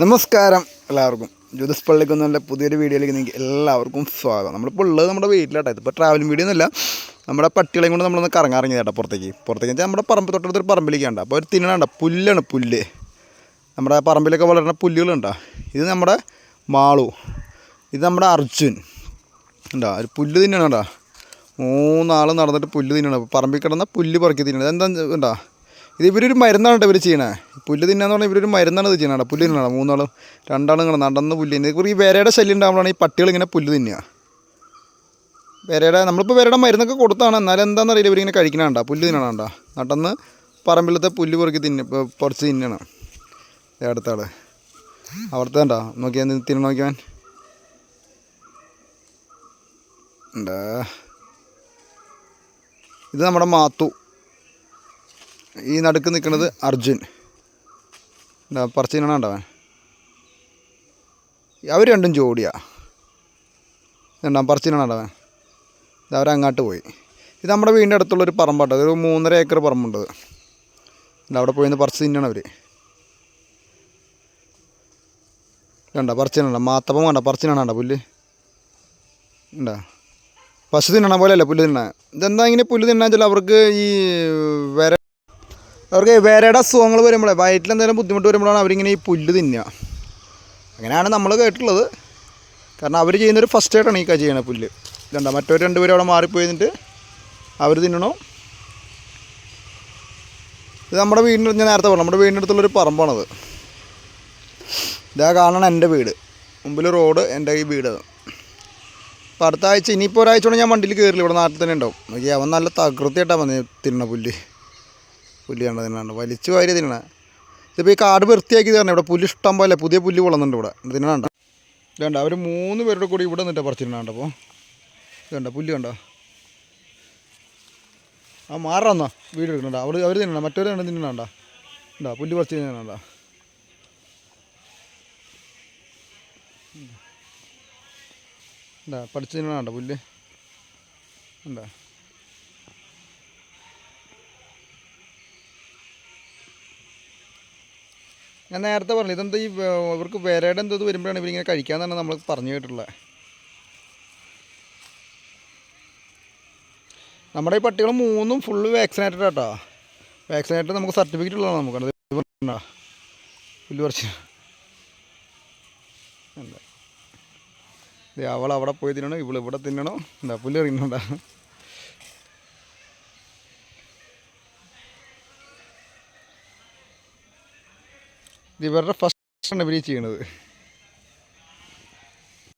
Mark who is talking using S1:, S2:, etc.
S1: നമസ്കാരം എല്ലാവർക്കും. ജ്യോതിസ് പള്ളിക്കുന്നതിന്റെ പുതിയൊരു വീഡിയോയിലേക്ക് നിങ്ങൾക്ക് എല്ലാവർക്കും സ്വാഗതം. നമ്മളിപ്പോൾ ഉള്ളത് നമ്മുടെ വീട്ടിലാട്ടോ. ഇതിപ്പോൾ ട്രാവലിംഗ് വീഡിയോ ഒന്നുമല്ല. നമ്മുടെ പട്ടികളെയും കൊണ്ട് നമ്മളൊന്ന് കറങ്ങാറങ്ങി ചേട്ടാ പുറത്തേക്ക്. പുറത്തേക്ക് വെച്ചാൽ നമ്മുടെ പറമ്പ് തൊട്ടടുത്തൊരു പറമ്പിലേക്ക് ഉണ്ട് അപ്പോൾ ഒരു തിന്നണണ്ട? പുല്ലാണ് പുല്ല്. നമ്മുടെ പറമ്പിലൊക്കെ വളരുന്ന പുല്ലുകളുണ്ടോ? ഇത് നമ്മുടെ മാളു. ഇത് നമ്മുടെ അർജുൻ. ഉണ്ടോ ഒരു പുല്ല് തിന്നണണ്ടാ? മൂന്നാൾ നടന്നിട്ട് പുല്ല് തിന്നണം പറമ്പിൽ കിടന്ന പുല്ല് പറക്കി തിന്നണം എന്താ ഉണ്ടോ ഇത് ഇവരൊരു മരുന്നാണ് ഇവർ ചെയ്യണേ. പുല്ല് തിന്നാന്ന് പറഞ്ഞാൽ ഇവരൊരു മരുന്നാണ് ഇത് ചെയ്യണേ. പുല്ല് തിന്നണം. മൂന്നാളും രണ്ടാളും ഇങ്ങനെ നടന്ന് പുല്ല് ഇവർ ഈ വേരയുടെ ശല്യം ഉണ്ടാകുമ്പോഴാണ് ഈ പട്ടികൾ ഇങ്ങനെ പുല്ല് തിന്നുക. വേരയുടെ നമ്മളിപ്പോൾ വേരയുടെ മരുന്നൊക്കെ കൊടുത്താണ്. എന്നാലും എന്താണെന്ന് അറിയില്ല. ഇവരിങ്ങനെ കഴിക്കണണ്ട പുല്ല് തിന്നണണ്ട നടന്ന് പറമ്പിലത്തെ പുല്ല് പെറുക്കി തിന്ന പറിച്ച് തിന്നണം. ദേ അടുത്ത ആൾ. അവിടുത്തെ ഉണ്ടോ നോക്കിയാൽ തിന്നണം നോക്കിയാൻ ഉണ്ടാ ഇത് നമ്മുടെ മാത്തു. ഈ നടുക്ക് നിൽക്കുന്നത് അർജുൻ. എന്താ പറച്ചിനാണ് കണ്ടവൻ അവർ രണ്ടും ജോഡിയാ. രണ്ടാം പറച്ചിനാണ് ഇത് അവരങ്ങോട്ട് പോയി. ഇത് നമ്മുടെ വീടിന്റെ അടുത്തുള്ളൊരു പറമ്പാട്ടോ. ഒരു മൂന്നര ഏക്കർ പറമ്പുണ്ട് അവിടെ പോയിന്ന് പറിച്ച് തിന്നാണ് അവർ കണ്ട? പറിച്ചിനുണ്ട മാത്തപ്പം കണ്ട പറിച്ചിനാണ്ട പുല്ല്? ഉണ്ട പശു തിന്നണ പോലെയല്ല പുല്ല് തിന്നണ? ഇതെന്താ ഇങ്ങനെ പുല്ല് തിന്നാച്ചാൽ അവർക്ക് ഈ വര അവർക്ക് വേറെയുടെ അസുഖങ്ങൾ വരുമ്പോഴേ വയറ്റിൽ എന്തെങ്കിലും ബുദ്ധിമുട്ട് വരുമ്പോഴാണ് അവരിങ്ങനെ ഈ പുല്ല് തിന്നുക. അങ്ങനെയാണ് നമ്മൾ കേട്ടിട്ടുള്ളത്. കാരണം അവർ ചെയ്യുന്നൊരു ഫസ്റ്റ് ആയിട്ടാണ് ഈ കാര്യം ചെയ്യണത് പുല്ല്. ഇതുണ്ടോ മറ്റൊരു രണ്ടുപേരും അവിടെ മാറിപ്പോയി അവർ തിന്നണോ? ഇത് നമ്മുടെ വീടിന്റെ ഞാൻ നേരത്തെ പറഞ്ഞു നമ്മുടെ വീടിന്റെ അടുത്തുള്ളൊരു പറമ്പാണത്. ഇതാ കാണണം എന്റെ വീട്. മുമ്പിൽ റോഡ് എന്റെ ഈ വീട്. അപ്പോൾ അടുത്ത ആഴ്ച ഇനിയിപ്പോൾ ഒരാഴ്ച കൊണ്ട് ഞാൻ വണ്ടിയിൽ കയറില്ല ഇവിടെ നാട്ടിൽ തന്നെ ഉണ്ടാവും. നോക്കി അവൻ നല്ല തകൃതിയായിട്ടാണ് വന്നത് തിന്നണ പുല്ല്. പുല്ല് കണ്ട തിന്നണ്ട. വലിച്ചു വാരി തിന്നണ. ഇതിപ്പോൾ ഈ കാട് വൃത്തിയാക്കി തരണം ഇവിടെ പുല്ല് ഇഷ്ടം പോലെ പുതിയ പുല്ല് കൊള്ളുന്നുണ്ട് ഇവിടെ. തിന്നണ്ട ഇതണ്ട. അവർ മൂന്ന് പേരുടെ കൂടി ഇവിടെ നിന്നിട്ട് പറിച്ചിരുന്നുണ്ട് അപ്പോൾ ഇതുണ്ട. പുല്ല് കണ്ടോ? ആ മാറാന്നോ വീട് എടുക്കണ്ട. അവർ അവർ തിന്നണ്ട മറ്റവർ കണ്ട് തിന്നണ്ട ഉണ്ടാ പുല്ല് പറിച്ച് തിന്നണ്ട എന്താ പഠിച്ച് തിന്നണ്ട പുല്ല് എന്താ ഞാൻ നേരത്തെ പറഞ്ഞു ഇതെന്താ ഈ ഇവർക്ക് വിരയുടെ എന്തോ വരുമ്പോഴാണ് ഇവരിങ്ങനെ കഴിക്കാന്നാണ് നമ്മൾ പറഞ്ഞു കേട്ടിട്ടുള്ളത് നമ്മുടെ ഈ പട്ടികൾ മൂന്നും ഫുള്ള് വാക്സിനേറ്റഡ് ആട്ടോ. വാക്സിനേറ്റഡ് നമുക്ക് സർട്ടിഫിക്കറ്റ് ഉള്ളതാണ് നമുക്ക്? പുല്ല് പറിച്ച്. എന്താ? അവൾ അവിടെ പോയി തിന്നണം ഇവൾ ഇവിടെ തിന്നണം. എന്താ പുല്ല് എറിയുന്നുണ്ടാ? ഇവരുടെ ഫസ്റ്റ് ആണ് ഇവർ ചെയ്യണത്.